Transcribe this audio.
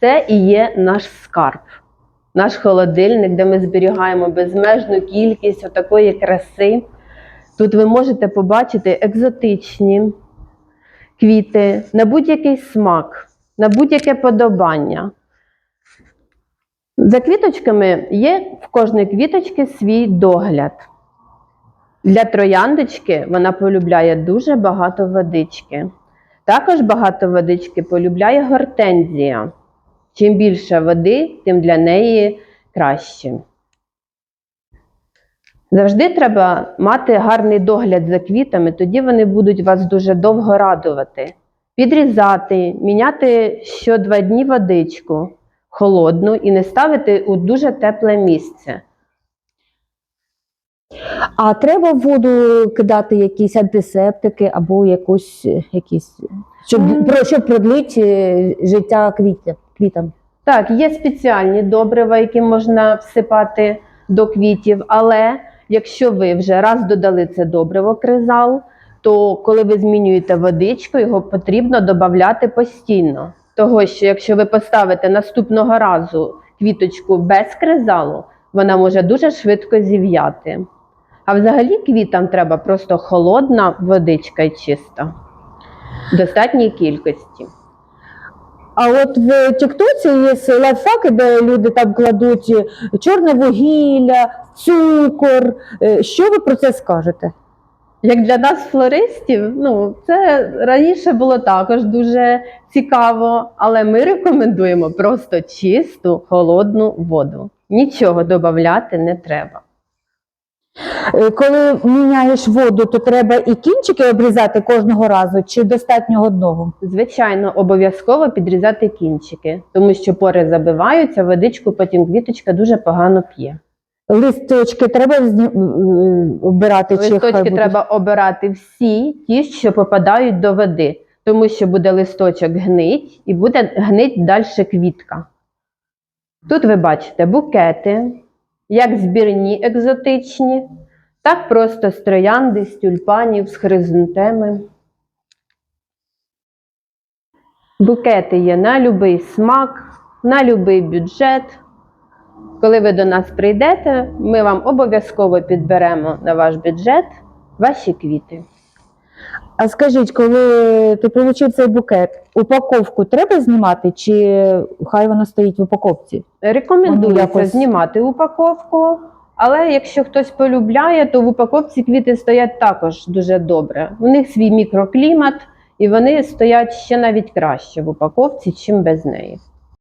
Це і є наш скарб, наш холодильник, де ми зберігаємо безмежну кількість отакої краси. Тут ви можете побачити екзотичні квіти на будь-який смак, на будь-яке подобання. За квіточками є в кожної квіточки свій догляд. Для трояндочки вона полюбляє дуже багато водички. Також багато водички полюбляє гортензія. Чим більше води, тим для неї краще. Завжди треба мати гарний догляд за квітами, тоді вони будуть вас дуже довго радувати. Підрізати, міняти що два дні водичку холодну і не ставити у дуже тепле місце. А треба в воду кидати якісь антисептики або якусь е, якісь, щоб, щоб продлити життя квітя, квітам. Так, є спеціальні добрива, які можна всипати до квітів, але якщо ви вже раз додали це добриво кризал, то коли ви змінюєте водичку, його потрібно додати постійно. Того, що якщо ви поставите наступного разу квіточку без кризалу, вона може дуже швидко зів'яти. А взагалі квітам треба просто холодна водичка і чиста, в достатній кількості. А от в Тіктоці є лайфхаки, де люди там кладуть е, чорне вугілля, цукор. Е, Що ви про це скажете? Як для нас, флористів, ну це раніше було також дуже цікаво, але ми рекомендуємо просто чисту холодну воду. Нічого додати не треба. Е, Коли міняєш воду, то треба і кінчики обрізати кожного разу, чи достатньо одного? Звичайно, обов'язково підрізати кінчики, тому що пори забиваються, водичку потім квіточка дуже погано п'є. Листочки треба обирати, чи Листочки будуть? треба обирати всі ті, що попадають до води, тому що буде листочок гнить і буде гнить далі квітка. Тут ви бачите букети, як збірні екзотичні, так просто з троянди, з тюльпанів, з хризантеми. Букети є на будь-який смак, на будь-який бюджет. Коли ви до нас прийдете, ми вам обов'язково підберемо на ваш бюджет ваші квіти. А скажіть, коли ти отримав цей букет, упаковку треба знімати, чи хай вона стоїть в упаковці? Рекомендується якось- знімати упаковку, але якщо хтось полюбляє, то в упаковці квіти стоять також дуже добре. У них свій мікроклімат, і вони стоять ще навіть краще в упаковці, чим без неї.